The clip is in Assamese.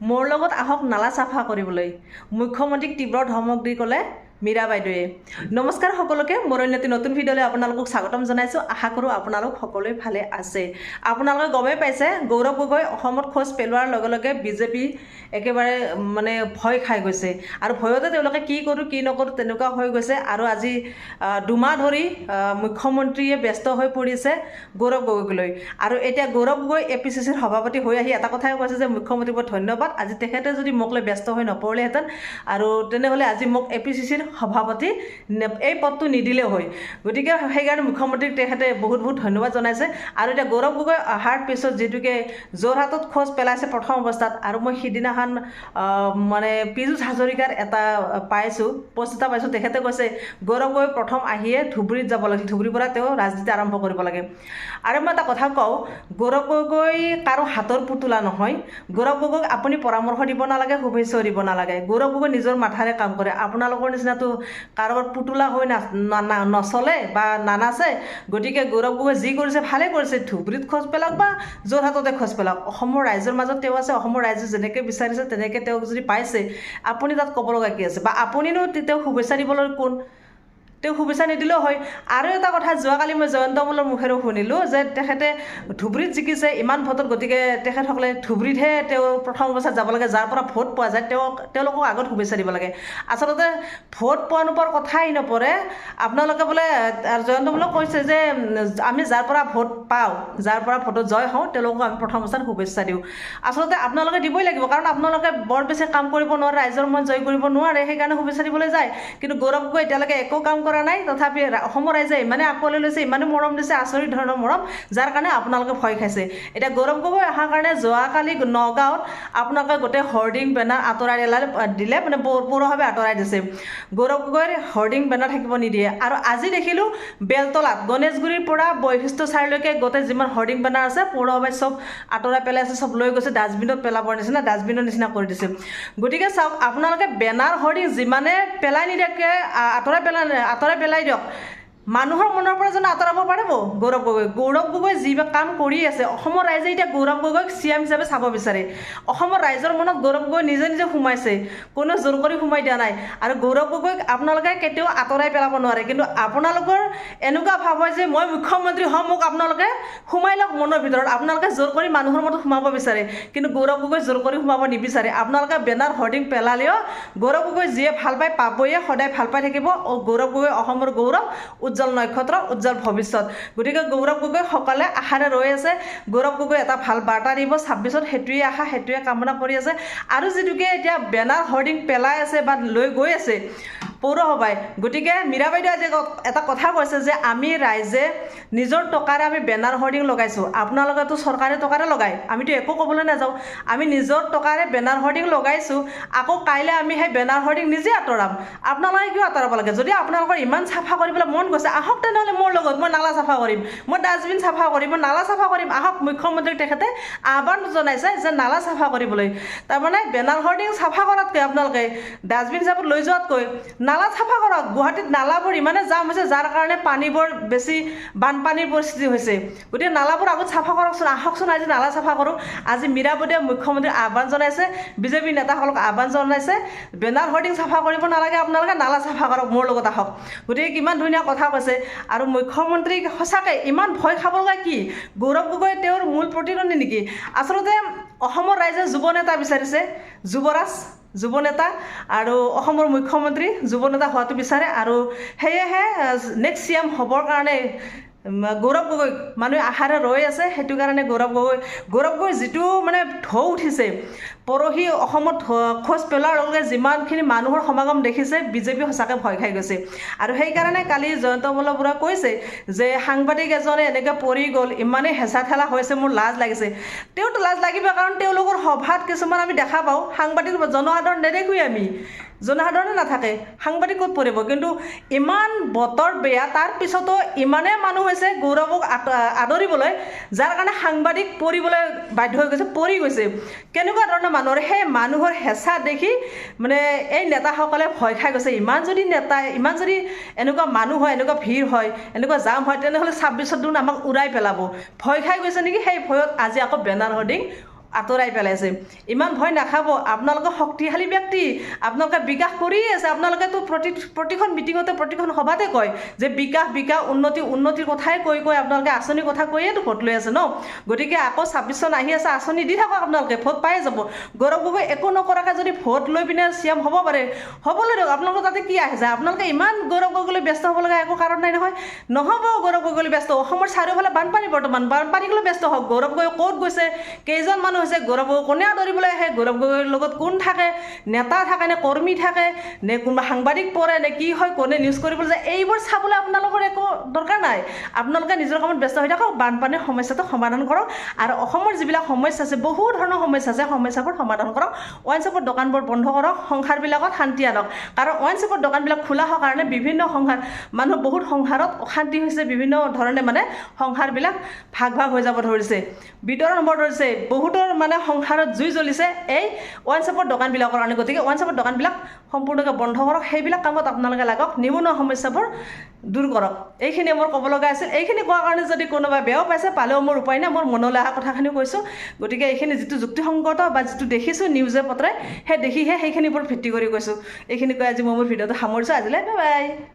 মোৰ লগত আহক নালা চাফা কৰিবলৈ। মুখ্যমন্ত্ৰীক তীব্ৰ ধমক দি ক'লে মীৰা বাইদেৱে। নমস্কাৰ সকলোকে মোৰ অন্য এটি নতুন ভিডিঅ'লৈ আপোনালোকক স্বাগতম জনাইছোঁ। আশা কৰোঁ আপোনালোক সকলোৱে ভালে আছে। আপোনালোকে গমেই পাইছে গৌৰৱ গগৈ অসমত খোজ পেলোৱাৰ লগে লগে বিজেপি একেবাৰে মানে ভয় খাই গৈছে। আৰু ভয়তে তেওঁলোকে কি কৰোঁ কি নকৰোঁ তেনেকুৱা হৈ গৈছে। আৰু আজি দুমাহ ধৰি মুখ্যমন্ত্ৰীয়ে ব্যস্ত হৈ পৰিছে গৌৰৱ গগৈলৈ আৰু এতিয়া Gaurav Gogoi A P C চিৰ সভাপতি হৈ আহি এটা কথাই কৈছে যে মুখ্যমন্ত্ৰীক বৰ ধন্যবাদ। আজি তেখেতে যদি মোক লৈ ব্যস্ত হৈ নপৰিলেহেঁতেন আৰু তেনেহ'লে আজি মোক এ পি চি চিৰ সভাপতি এই পদটো নিদিলেও হয়। গতিকে সেইকাৰণে মুখ্যমন্ত্ৰীক তেখেতে বহুত বহুত ধন্যবাদ জনাইছে। আৰু এতিয়া গৌৰৱ গগৈ অহাৰ পিছত যিটোকে যোৰহাটত খোজ পেলাইছে প্ৰথম অৱস্থাত আৰু মই সিদিনাখন মানে পীযুষ হাজৰিকাৰ এটা পাইছোঁ পষ্ট এটা পাইছোঁ তেখেতে কৈছে গৌৰৱ গগৈ প্ৰথম আহিয়ে ধুবুৰীত যাব লাগিছিল ধুবুৰীৰ পৰা তেওঁ ৰাজনীতি আৰম্ভ কৰিব লাগে। আৰু মই এটা কথা কওঁ গৌৰৱ গগৈ কাৰো হাতৰ পুতলা নহয়। গৌৰৱ গগৈক আপুনি পৰামৰ্শ দিব নালাগে শুভেচ্ছাও দিব নালাগে। গৌৰৱ গগৈ নিজৰ মাথাৰে কাম কৰে। আপোনালোকৰ নিচিনাটো কাৰোবাৰ পুতলা হৈ না নচলে বা নানাচে গতিকে গৌৰৱ গগৈ যি কৰিছে ভালেই কৰিছে। ধুবুৰীত খোজ পেলাওক বা যোৰহাটতে খোজ পেলাওক। অসমৰ ৰাইজৰ মাজত তেওঁ আছে অসমৰ ৰাইজে যেনেকৈ বিচাৰিছে তেনেকৈ তেওঁক যদি পাইছে আপুনি তাত ক'ব লগা কি আছে? বা আপুনিনো তেওঁক শুভেচ্ছা দিবলৈ কোন? তেওঁ শুভেচ্ছা নিদিলেও হয়। আৰু এটা কথা যোৱাকালি মই জয়ন্ত মলৰ মুখেৰে শুনিলোঁ যে তেখেতে ধুবুৰীত জিকিছে ইমান ভোটত গতিকে তেখেতসকলে ধুবুৰীতহে তেওঁ প্ৰথম অৱস্থাত যাব লাগে যাৰ পৰা ভোট পোৱা যায় তেওঁক তেওঁলোকক আগত শুভেচ্ছা দিব লাগে। আচলতে ভোট পোৱা নোপোৱাৰ কথাই নপৰে। আপোনালোকে বোলে জয়ন্ত মলক কৈছে যে আমি যাৰ পৰা ভোট পাওঁ যাৰ পৰা ভোটত জয় হওঁ তেওঁলোকক আমি প্ৰথম অৱস্থাত শুভেচ্ছা দিওঁ। আচলতে আপোনালোকে দিবই লাগিব কাৰণ আপোনালোকে বৰ বেছি কাম কৰিব নোৱাৰে ৰাইজৰ মন জয় কৰিব নোৱাৰে সেইকাৰণে শুভেচ্ছা দিবলৈ যায়। কিন্তু গৌৰৱ গগৈ এতিয়ালৈকে একো কাম কৰা নাই তথাপি অসমৰ ৰাইজে ইমানে আঁকোৱালি লৈছে ইমানে মৰম দিছে আচৰিত ধৰণৰ মৰম যাৰ কাৰণে আপোনালোকে ভয় খাইছে। এতিয়া গৌৰৱ গগৈ অহাৰ কাৰণে যোৱাকালি নগাঁৱত আপোনালোকে গোটেই হৰ্ডিং বেনাৰ আঁতৰাই দিলে দিলে মানে পৌ- পৌৰসভাৱে আঁতৰাই দিছে। গৌৰৱ গগৈৰ হৰ্ডিং বেনাৰ থাকিব নিদিয়ে। আৰু আজি দেখিলোঁ বেলতলাত গণেশগুৰিৰ পৰা বৈশিষ্ট্য চাৰিলৈকে গোটেই যিমান হৰ্ডিং বেনাৰ আছে পৌৰসভাই চব আঁতৰাই পেলাইছে চব লৈ গৈছে ডাষ্টবিনত পেলাবৰ নিচিনা ডাষ্টবিনৰ নিচিনা কৰি দিছে। গতিকে চাওক আপোনালোকে বেনাৰ হৰ্ডিং যিমানে পেলাই নিদিয়াকৈ আঁতৰাই পেলাই আঁতৰাই পেলাই দিয়ক। মানুহৰ মনৰ পৰা জানো আঁতৰাব পাৰিব? গৌৰৱ গগৈ গৌৰৱ গগৈ যি কাম কৰি আছে, অসমৰ ৰাইজে এতিয়া গৌৰৱ গগৈক চি এম হিচাপে চাব বিচাৰে। অসমৰ ৰাইজৰ মনত গৌৰৱ গগৈ নিজে নিজে সোমাইছে। কোনেও জোৰ কৰি সোমাই দিয়া নাই। আৰু গৌৰৱ গগৈক আপোনালোকে কেতিয়াও আঁতৰাই পেলাব নোৱাৰে। কিন্তু আপোনালোকৰ এনেকুৱা ভাৱ হয় যে মই মুখ্যমন্ত্ৰী হ'ম, মোক আপোনালোকে সোমাই লওক মনৰ ভিতৰত। আপোনালোকে জোৰ কৰি মানুহৰ মনত সোমাব বিচাৰে। কিন্তু গৌৰৱ গগৈ জোৰ কৰি সোমাব নিবিচাৰে। আপোনালোকে বেনাৰ, হৰ্ডিং পেলালেও গৌৰৱ গগৈ যিয়ে ভালো পায় পাবয়ে সদায় ভালো পাই থাকিব। গৌৰৱ গগৈ, অসমৰ গৌৰৱ উজ্জ্বল নক্ষত্ৰ উজ্জ্বল ভৱিষ্যত। গতিকে গৌৰৱ গগৈ সকলে আশাৰে ৰৈ আছে। গৌৰৱ গগৈ এটা ভাল বাৰ্তা দিব। ছাব্বিছত সেইটোৱে আশা সেইটোৱে কামনা কৰি আছে। আৰু যিটোকে এতিয়া বেনাৰ হৰ্ডিং পেলাই আছে বা লৈ গৈ আছে পৌৰসভাই গতিকে মীৰা বাইদেৱে আজি ক- এটা কথা কৈছে যে আমি ৰাইজে নিজৰ টকাৰে আমি বেনাৰ হৰ্ডিং লগাইছোঁ। আপোনালোকেতো চৰকাৰী টকাৰে লগায়। আমিতো একো ক'বলৈ নাযাওঁ। আমি নিজৰ টকাৰে বেনাৰ হৰ্ডিং লগাইছোঁ। আকৌ কাইলৈ আমি সেই বেনাৰ হৰ্ডিং নিজে আঁতৰাম। আপোনালোকে কিয় আঁতৰাব লাগে? যদি আপোনালোকৰ ইমান চাফা কৰিবলৈ মন গৈছে, আহক তেনেহ'লে মোৰ লগত। মই নালা চাফা কৰিম। মই ডাষ্টবিন চাফা কৰিম। মই নালা চাফা কৰিম। আহক, মুখ্যমন্ত্ৰীক তেখেতে আহ্বান জনাইছে যে নালা চাফা কৰিবলৈ। তাৰমানে বেনাৰ হৰ্ডিং চাফা কৰাতকৈ আপোনালোকে ডাষ্টবিন হিচাপত লৈ যোৱাতকৈ নালা চাফা কৰক, গুৱাহাটীত নালাবোৰ ইমানে জাম হৈছে, যাৰ কাৰণে পানীবোৰ বেছি, বানপানীৰ পৰিস্থিতি হৈছে। গতিকে নালাবোৰ আগত চাফা কৰকচোন, আহকচোন, আজি নালা চাফা কৰোঁ। আজি মীৰা বাইদেৱে মুখ্যমন্ত্ৰীক আহ্বান জনাইছে, বিজেপি নেতাসকলক আহ্বান জনাইছে, বেনাৰ হৰ্ডিং চাফা কৰিব নালাগে, আপোনালোকে নালা চাফা কৰক, মোৰ লগত আহক। গতিকে কিমান ধুনীয়া কথা কৈছে। আৰু মুখ্যমন্ত্ৰীক সঁচাকৈ ইমান ভয় খাব লগা কি? গৌৰৱ গগৈ তেওঁৰ মূল প্ৰতিদ্বন্দ্বী নেকি? আচলতে অসমৰ ৰাইজে যুৱ নেতা বিচাৰিছে, যুৱৰাজ যুৱ নেতা আৰু অসমৰ মুখ্যমন্ত্ৰী যুৱ নেতা হোৱাটো বিচাৰে আৰু সেয়েহে নেক্সট চি এম হ'বৰ কাৰণে গৌৰৱ গগৈ মানুহে আশাৰে ৰৈ আছে সেইটো কাৰণে গৌৰৱ গগৈ গৌৰৱ গগৈ যিটো মানে ঢৌ উঠিছে পৰহি অসমত খোজ পেলোৱাৰ লগে লগে যিমানখিনি মানুহৰ সমাগম দেখিছে বিজেপি সঁচাকৈ ভয় খাই গৈছে। আৰু সেইকাৰণে কালি জয়ন্ত মল্ল বৰুৱা কৈছে যে সাংবাদিক এজনে এনেকৈ পৰি গ'ল ইমানেই হেঁচা ঠেলা হৈছে মোৰ লাজ লাগিছে। তেওঁতো লাজ লাগিব কাৰণ তেওঁলোকৰ সভাত কিছুমান আমি দেখা পাওঁ সাংবাদিক জনসাধাৰণ নেদেখোঁৱেই আমি। জনসাধাৰণে নাথাকে। সাংবাদিক ক'ত পৰিব? কিন্তু ইমান বতৰ বেয়া তাৰ পিছতো ইমানেই মানুহ হৈছে গৌৰৱক আদৰিবলৈ যাৰ কাৰণে সাংবাদিক পৰিবলৈ বাধ্য হৈ গৈছে পৰি গৈছে। কেনেকুৱা ধৰণৰ মানুহৰ সেই মানুহৰ হেঁচা দেখি মানে এই নেতাসকলে ভয় খাই গৈছে। ইমান যদি নেতা ইমান যদি এনেকুৱা মানুহ হয় এনেকুৱা ভিৰ হয় এনেকুৱা জাম হয় তেনেহ'লে ছাব্বিছত দেখোন আমাক উৰাই পেলাব। ভয় খাই গৈছে নেকি? সেই ভয়ত আজি আকৌ বেনাৰ হৰ্ডিং আঁতৰাই পেলাইছে। ইমান ভয় নাখাব। আপোনালোকে শক্তিশালী ব্যক্তি। আপোনালোকে বিকাশ কৰিয়ে আছে। আপোনালোকেতো প্ৰতি প্ৰতিখন মিটিঙতে প্ৰতিখন সভাতে কয় যে বিকাশ বিকাশ উন্নতি উন্নতিৰ কথাই কৈ কৈ আপোনালোকে আঁচনিৰ কথা কৈয়েতো ভোট লৈ আছে ন? গতিকে আকৌ ছাব্বিছ চন আহি আছে আঁচনি দি থাকক আপোনালোকে। ভোট পায়ে যাব। গৌৰৱ গগৈ একো নকৰাকৈ যদি ভোট লৈ পিনে চি এম হ'ব পাৰে হ'বলৈ দিয়ক। আপোনালোকৰ তাতে কি আহিছে আপোনালোকে ইমান গৌৰৱ গগৈলৈ ব্যস্ত হ'ব লগা একো কাৰণ নাই নহয়। নহ'ব গৌৰৱ গগৈলৈ ব্যস্ত। অসমৰ চাৰিওফালে বানপানী বৰ্তমান। বানপানীক লৈ ব্যস্ত হওক। গৌৰৱ গগৈ ক'ত গৈছে? কেইজন মানুহ হৈছে গৌৰৱ গগৈ কোনে দৌৰিবলৈ আহে? গৌৰৱ গগৈৰ লগত কোন থাকে? নেতা থাকে নে কৰ্মী থাকে? নে কোনোবা সাংবাদিক পৰে নে কি হয়? কোনে নিউজ কৰিবলৈ যায়? এইবোৰ চাবলৈ আপোনালোকৰ একো দৰকাৰ নাই। আপোনালোকে নিজৰ কামত ব্যস্ত হৈ থাকক। বানপানীৰ সমস্যাটো সমাধান কৰক। আৰু অসমৰ যিবিলাক সমস্যা আছে বহু ধৰণৰ সমস্যা আছে সমস্যাবোৰ সমাধান কৰক। ৱাইন শ্বপৰ দোকানবোৰ বন্ধ কৰক। সংসাৰবিলাকত শান্তি আনক। কাৰণ ৱাইন শ্বপৰ দোকানবিলাক খোলা হোৱাৰ কাৰণে বিভিন্ন সংসাৰ মানুহ বহুত সংসাৰত অশান্তি হৈছে। বিভিন্ন ধৰণে মানে সংসাৰবিলাক ভাগ ভাগ হৈ যাব ধৰিছে। বিতৰণ হ'ব ধৰিছে। বহুতৰ মানে সংসাৰত জুই জ্বলিছে এই ৱাইন শ্বপৰ দোকানবিলাকৰ কাৰণে। গতিকে ৱাইন শ্বপৰ দোকানবিলাক সম্পূৰ্ণকৈ বন্ধ কৰক সেইবিলাক কামত আপোনালোকে লাগক নিবনুৱা সমস্যাবোৰ দূৰ কৰক। এইখিনি মোৰ ক'ব লগা আছিল। এইখিনি কোৱাৰ কাৰণে যদি কোনোবাই বেয়াও পাইছে পালেও মোৰ উপায় নাই মোৰ মনলৈ অহা কথাখিনি কৈছোঁ। গতিকে এইখিনি যিটো যুক্তিসংগত বা যিটো দেখিছোঁ নিউজে পত্ৰে সেই দেখিহে সেইখিনিৰ ওপৰত ভিত্তি কৰি কৈছোঁ। এইখিনি কৈ আজি মই মোৰ ভিডিঅ'টো সামৰিছোঁ। আজিলৈ বাই বাই